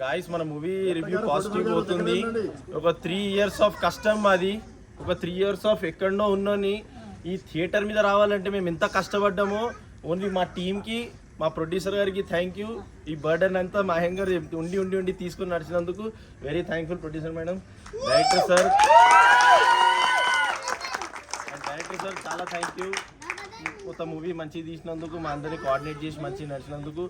Guys మన movie review positive అవుతుంది ఒక త్రీ ఇయర్స్ ఆఫ్ కష్టం మాది ఒక త్రీ ఇయర్స్ ఆఫ్ ఎక్కడనో ఉన్నోని ఈ థియేటర్ మీద రావాలంటే మేము ఎంత కష్టపడ్డామో ఓన్లీ మా టీంకి మా ప్రొడ్యూసర్ గారికి థ్యాంక్ యూ ఈ బర్డన్ అంతా మా హెంగర్ ఉండి ఉండి ఉండి తీసుకొని నడిచినందుకు very thankful producer madam director sir director sir చాలా థ్యాంక్ యూ కొత్త మూవీ మంచిగా తీసినందుకు మా అందరినీ కోఆర్డినేట్ చేసి మంచిగా నడిచినందుకు.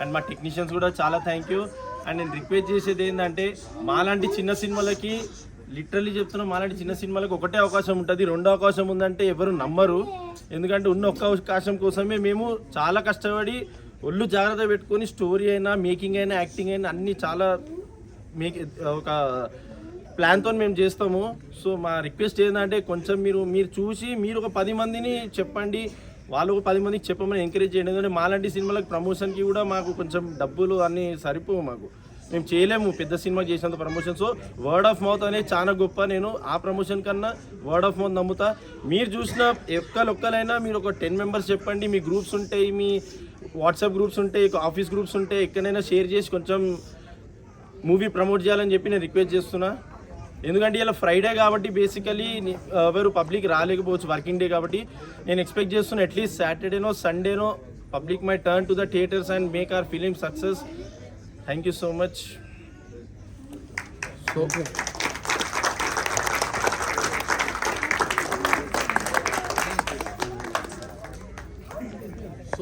అండ్ మా టెక్నీషియన్స్ కూడా చాలా థ్యాంక్ యూ అండ్ నేను రిక్వెస్ట్ చేసేది ఏంటంటే మాలాంటి చిన్న సినిమాలకి లిటరలీ చెప్తున్నా మాలాంటి చిన్న సినిమాలకు ఒకటే అవకాశం ఉంటుంది. రెండో అవకాశం ఉందంటే ఎవరు నమ్మరు. ఎందుకంటే ఉన్న ఒక్క అవకాశం కోసమే మేము చాలా కష్టపడి ఒళ్ళు జాగ్రత్త పెట్టుకొని స్టోరీ అయినా మేకింగ్ అయినా యాక్టింగ్ అయినా అన్నీ చాలా మేక్ ఒక ప్లాన్తో మేము చేస్తాము. సో మా రిక్వెస్ట్ ఏంటంటే కొంచెం మీరు మీరు చూసి మీరు ఒక పది మందిని చెప్పండి. వాళ్ళు ఒక పది మందికి చెప్పమని ఎంకరేజ్ చేయండి. ఎందుకంటే మాలాంటి సినిమాలకు ప్రమోషన్కి కూడా మాకు కొంచెం డబ్బులు అన్నీ సరిపోవు మాకు. మేము చేయలేము పెద్ద సినిమా చేసినంత promotion so word of mouth అనేది చాలా గొప్ప. నేను ఆ ప్రమోషన్ కన్నా వర్డ్ ఆఫ్ మౌత్ నమ్ముతా. మీరు చూసిన ఒక్కలొక్కలైనా మీరు ఒక టెన్ మెంబర్స్ చెప్పండి. మీ గ్రూప్స్ ఉంటాయి మీ వాట్సాప్ గ్రూప్స్ ఉంటాయి ఆఫీస్ గ్రూప్స్ ఉంటాయి. ఎక్కడైనా షేర్ చేసి కొంచెం మూవీ ప్రమోట్ చేయాలని చెప్పి నేను రిక్వెస్ట్ చేస్తున్నా. ఎందుకంటే ఇలా ఫ్రైడే కాబట్టి బేసికలీ ఎవరు పబ్లిక్ రాలేకపోవచ్చు వర్కింగ్ డే కాబట్టి. నేను ఎక్స్పెక్ట్ చేస్తున్న అట్లీస్ట్ సాటర్డేనో సండేనో public may turn to the theatres and make our film success thank you so much so